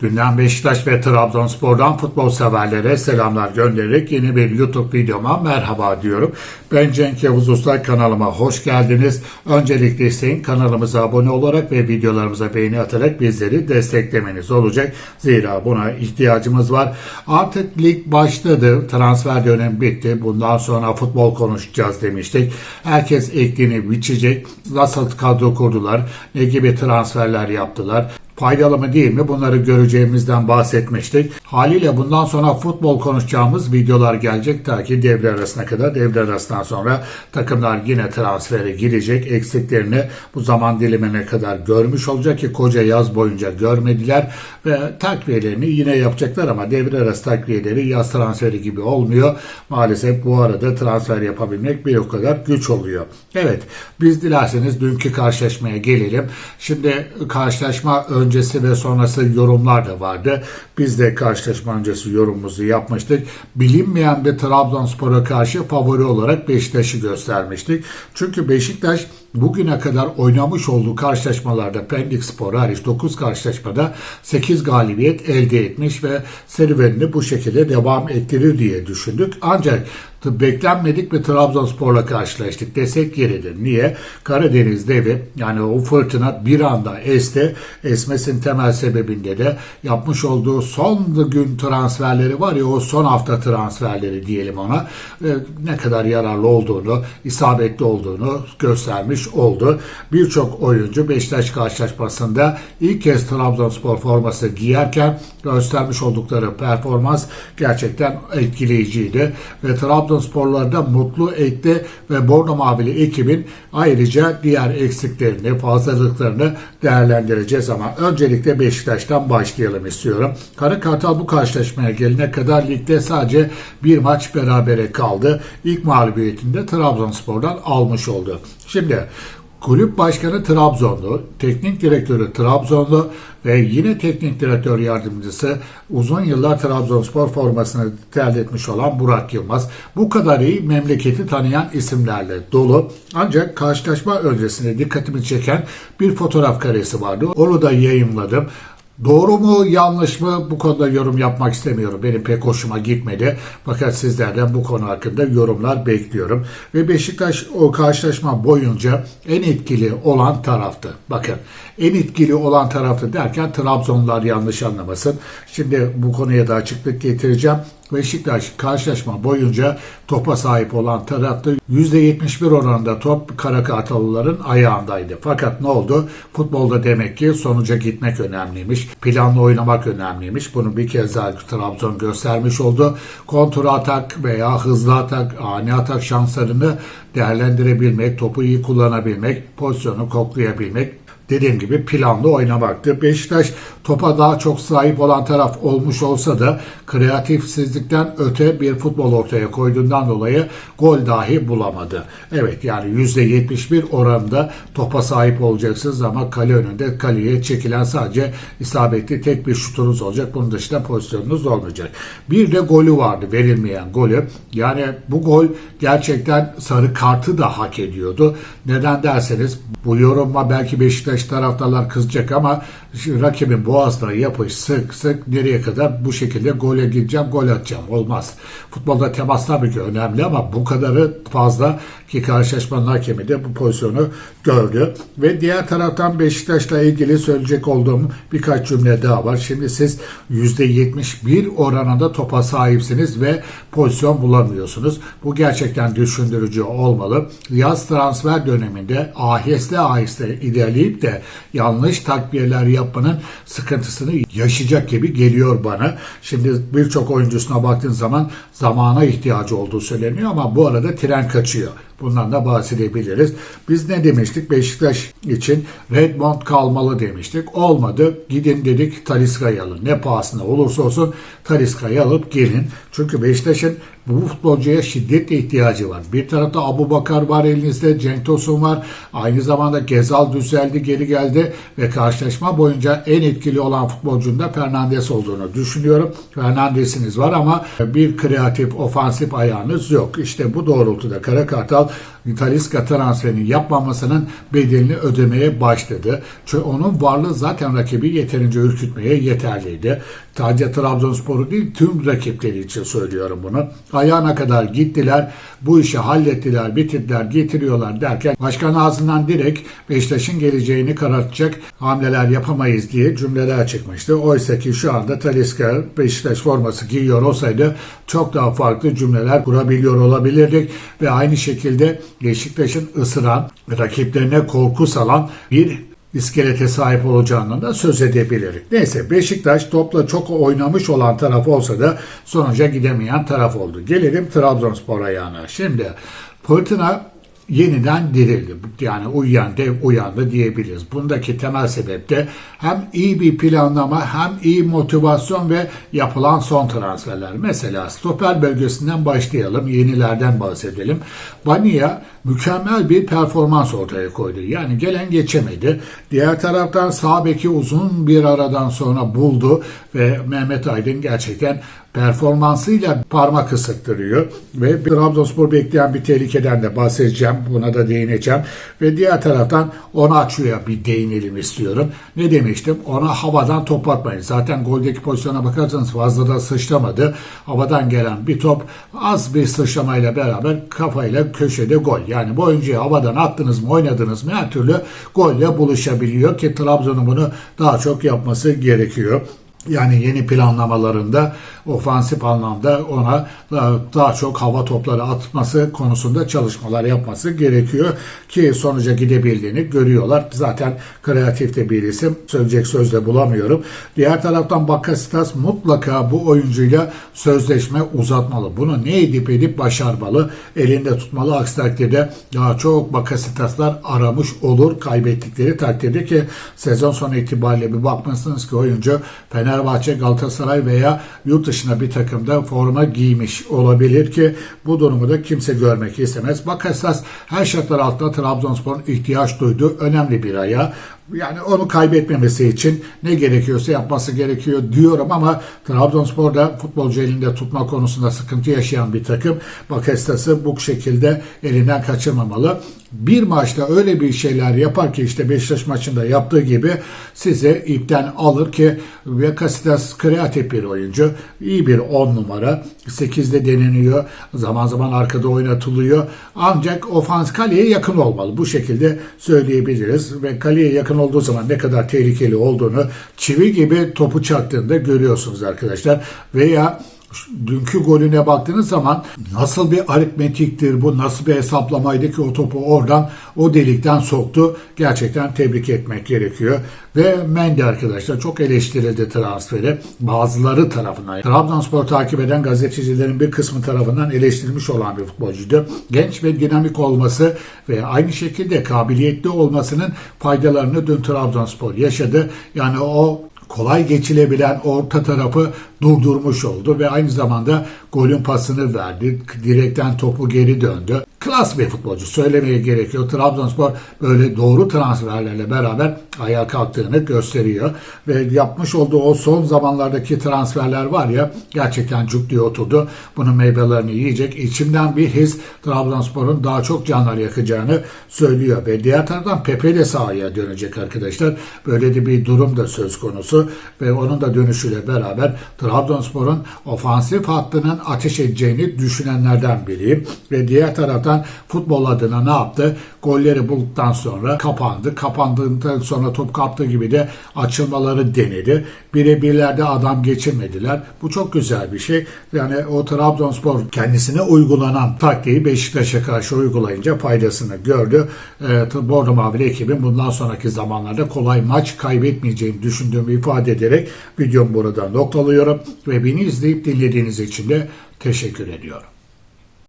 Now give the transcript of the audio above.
Gündem Beşiktaş ve Trabzonspor'dan futbol severlere selamlar göndererek yeni bir YouTube videoma merhaba diyorum. Ben Cenk Yavuz Usta kanalıma hoş geldiniz. Öncelikle isteyin kanalımıza abone olarak ve videolarımıza beğeni atarak bizleri desteklemeniz olacak. Zira buna ihtiyacımız var. Artık lig başladı. Transfer dönemi bitti. Bundan sonra futbol konuşacağız demiştik. Herkes ektiğini biçecek. Nasıl kadro kurdular? Ne gibi transferler yaptılar? Faydalı mı değil mi bunları göreceğimizden bahsetmiştik. Haliyle bundan sonra futbol konuşacağımız videolar gelecek ta ki devre arasına kadar. Devre arasından sonra takımlar yine transfere girecek. Eksiklerini bu zaman dilimine kadar görmüş olacak ki koca yaz boyunca görmediler ve takviyelerini yine yapacaklar ama devre arası takviyeleri yaz transferi gibi olmuyor. Maalesef bu arada transfer yapabilmek bir o kadar güç oluyor. Evet biz dilerseniz dünkü karşılaşmaya gelelim. Şimdi karşılaşma öncesi ve sonrası yorumlar da vardı. Biz de karşılaşma öncesi yorumumuzu yapmıştık. Bilinmeyen bir Trabzonspor'a karşı favori olarak Beşiktaş'ı göstermiştik. Çünkü Beşiktaş bugüne kadar oynamış olduğu karşılaşmalarda Pendik Spor hariç 9 karşılaşmada 8 galibiyet elde etmiş ve serüvenini bu şekilde devam ettirir diye düşündük. Ancak beklenmedik bir Trabzonspor'la karşılaştık desek yeridir. Niye? Karadeniz devi yani o fırtına bir anda esti. Esmesinin temel sebebinde de yapmış olduğu son gün transferleri var ya o son hafta transferleri diyelim ona e, ne kadar yararlı olduğunu, isabetli olduğunu göstermiş oldu. Birçok oyuncu Beşiktaş karşılaşmasında ilk kez Trabzonspor forması giyerken göstermiş oldukları performans gerçekten etkileyiciydi ve Trabzonsporları da mutlu etti ve Bordo Mavili ekibin ayrıca diğer eksiklerini, fazlalıklarını değerlendireceğiz ama öncelikle Beşiktaş'tan başlayalım istiyorum. Kara Kartal bu karşılaşmaya gelene kadar ligde sadece bir maç berabere kaldı. İlk mağlubiyetinde Trabzonspor'dan almış oldu. Şimdi Kulüp başkanı Trabzonlu, teknik direktörü Trabzonlu ve yine teknik direktör yardımcısı uzun yıllar Trabzonspor formasını terletmiş olan Burak Yılmaz. Bu kadar iyi memleketi tanıyan isimlerle dolu. Ancak karşılaşma öncesinde dikkatimi çeken bir fotoğraf karesi vardı. Onu da yayınladım. Doğru mu yanlış mı bu konuda yorum yapmak istemiyorum. Benim pek hoşuma gitmedi. Fakat sizlerden bu konu hakkında yorumlar bekliyorum. Ve Beşiktaş o karşılaşma boyunca en etkili olan taraftı. Bakın en etkili olan taraftı derken Trabzonlar yanlış anlamasın. Şimdi bu konuya da açıklık getireceğim. Beşiktaş karşılaşma boyunca topa sahip olan tarafta %71 oranında top Karakartalıların ayağındaydı. Fakat ne oldu? Futbolda demek ki sonuca gitmek önemliymiş. Planlı oynamak önemliymiş. Bunu bir kez daha Trabzon göstermiş oldu. Kontra atak veya hızlı atak, ani atak şanslarını değerlendirebilmek, topu iyi kullanabilmek, pozisyonu koklayabilmek dediğim gibi planlı oynamaktı. Beşiktaş topa daha çok sahip olan taraf olmuş olsa da kreatifsizlikten öte bir futbol ortaya koyduğundan dolayı gol dahi bulamadı. Evet yani %71 oranında topa sahip olacaksınız ama kale önünde kaleye çekilen sadece isabetli tek bir şutunuz olacak. Bunun dışında pozisyonunuz olmayacak. Bir de golü vardı verilmeyen golü. Yani bu gol gerçekten sarı kartı da hak ediyordu. Neden derseniz bu yoruma belki Beşiktaş taraftarlar kızacak ama rakibin boğazına yapış sık sık nereye kadar bu şekilde gole gideceğim gol atacağım olmaz. Futbolda temas tabii ki önemli ama bu kadarı fazla ki karşılaşmanın hakemi de bu pozisyonu gördü. Ve diğer taraftan Beşiktaş'la ilgili söyleyecek olduğum birkaç cümle daha var. Şimdi siz %71 oranında topa sahipsiniz ve pozisyon bulamıyorsunuz. Bu gerçekten düşündürücü olmalı. Yaz transfer döneminde aheste aheste ilerleyip de yanlış takviyeler yapmanın sıkıntısını yaşayacak gibi geliyor bana. Şimdi birçok oyuncusuna baktığın zaman zamana ihtiyacı olduğu söyleniyor ama bu arada tren kaçıyor. Bundan da bahsedebiliriz. Biz ne demiştik? Beşiktaş için Redmond kalmalı demiştik. Olmadı. Gidin dedik Taliska'yı alın. Ne pahasına olursa olsun Taliska'yı alıp gelin. Çünkü Beşiktaş'ın Bu futbolcuya şiddetle ihtiyacı var. Bir tarafta Abu Bakar var elinizde, Cenk Tosun var. Aynı zamanda Gezal düzeldi, geri geldi ve karşılaşma boyunca en etkili olan futbolcunun da Fernandes olduğunu düşünüyorum. Fernandes'iniz var ama bir kreatif, ofansif ayağınız yok. İşte bu doğrultuda Kara Kartal Talisca transferini yapmamasının bedelini ödemeye başladı. Çünkü onun varlığı zaten rakibi yeterince ürkütmeye yeterliydi. Sadece Trabzonspor'u değil tüm rakipleri için söylüyorum bunu. Ayağına kadar gittiler, bu işi hallettiler, bitirdiler, getiriyorlar derken başkan ağzından direkt Beşiktaş'ın geleceğini karartacak hamleler yapamayız diye cümleler çıkmıştı. Oysa ki şu anda Talisca Beşiktaş forması giyiyor olsaydı çok daha farklı cümleler kurabiliyor olabilirdik ve aynı şekilde Beşiktaş'ın ısıran, rakiplerine korku salan bir iskelete sahip olacağından da söz edebiliriz. Neyse Beşiktaş topla çok oynamış olan taraf olsa da sonuca gidemeyen taraf oldu. Gelelim Trabzonspor ayağına. Şimdi fırtına yeniden dirildi. Yani uyuyan dev uyandı diyebiliriz. Bundaki temel sebep de hem iyi bir planlama hem iyi motivasyon ve yapılan son transferler. Mesela stoper bölgesinden başlayalım. Yenilerden bahsedelim. Bania mükemmel bir performans ortaya koydu. Yani gelen geçemedi. Diğer taraftan sağ beki uzun bir aradan sonra buldu ve Mehmet Aydın gerçekten performansıyla parmak ısıttırıyor. Ve Trabzonspor bekleyen bir tehlikeden de bahsedeceğim. Buna da değineceğim. Ve diğer taraftan Onaçu'ya bir değinelim istiyorum. Ne demiştim? Ona havadan top atmayın. Zaten goldeki pozisyona bakarsanız fazla da sıçramadı. Havadan gelen bir top az bir sıçramayla beraber kafayla köşede gol. Yani bu oyuncuyu havadan attınız mı oynadınız mı her türlü golle buluşabiliyor ki Trabzon'un bunu daha çok yapması gerekiyor. Yani yeni planlamalarında ofansif anlamda ona daha, çok hava topları atması konusunda çalışmalar yapması gerekiyor ki sonuca gidebildiğini görüyorlar. Zaten kreatif de bir isim. Söyleyecek söz de bulamıyorum. Diğer taraftan Bakasitas mutlaka bu oyuncuyla sözleşme uzatmalı. Bunu ne edip edip başarmalı. Elinde tutmalı. Aksi takdirde daha çok Bakasitaslar aramış olur. Kaybettikleri takdirde ki sezon sonu itibariyle bir bakmışsınız ki oyuncu Fenerbahçe, Galatasaray veya yurt dışına bir takımda forma giymiş olabilir ki bu durumu da kimse görmek istemez. Bakasitas her şartlar altında Trabzonspor'un ihtiyaç duyduğu önemli bir ayağı. Yani onu kaybetmemesi için ne gerekiyorsa yapması gerekiyor diyorum ama Trabzonspor da futbolcu elinde tutma konusunda sıkıntı yaşayan bir takım. Bakasitas'ı bu şekilde elinden kaçırmamalı. Bir maçta öyle bir şeyler yapar ki işte Beşiktaş maçında yaptığı gibi size ipten alır ki Bakasitas kreatif bir oyuncu. iyi bir 10 numara. 8'de deneniyor. Zaman zaman arkada oynatılıyor. Ancak ofans kaleye yakın olmalı. Bu şekilde söyleyebiliriz. Ve kaleye yakın olduğu zaman ne kadar tehlikeli olduğunu çivi gibi topu çaktığında görüyorsunuz arkadaşlar. Veya dünkü golüne baktığınız zaman nasıl bir aritmetiktir bu, nasıl bir hesaplamaydı ki o topu oradan o delikten soktu. Gerçekten tebrik etmek gerekiyor. Ve Mendy arkadaşlar çok eleştirildi transferi. Bazıları tarafından. Trabzonspor takip eden gazetecilerin bir kısmı tarafından eleştirilmiş olan bir futbolcuydu. Genç ve dinamik olması ve aynı şekilde kabiliyetli olmasının faydalarını dün Trabzonspor yaşadı. Yani o kolay geçilebilen orta tarafı durdurmuş oldu ve aynı zamanda golün pasını verdi. Direkten topu geri döndü. Klas bir futbolcu söylemeye gerekiyor. Trabzonspor böyle doğru transferlerle beraber ayağa kalktığını gösteriyor. Ve yapmış olduğu o son zamanlardaki transferler var ya gerçekten cuk diye oturdu. Bunun meyvelerini yiyecek. İçimden bir his Trabzonspor'un daha çok canlar yakacağını söylüyor. Ve diğer taraftan Pepe de sahaya dönecek arkadaşlar. Böyle de bir durum da söz konusu. Ve onun da dönüşüyle beraber Trabzonspor'un ofansif hattının ateş edeceğini düşünenlerden biriyim. Ve diğer taraftan futbol adına ne yaptı? Golleri bulduktan sonra kapandı. Kapandığından sonra top kaptığı gibi de açılmaları denedi. Birebirlerde adam geçirmediler. Bu çok güzel bir şey. Yani o Trabzonspor kendisine uygulanan taktiği Beşiktaş'a karşı uygulayınca faydasını gördü. E, Bordo Mavili ekibin bundan sonraki zamanlarda kolay maç kaybetmeyeceğini düşündüğümü ifade ederek videomu burada noktalıyorum. Ve beni izleyip dinlediğiniz için de teşekkür ediyorum.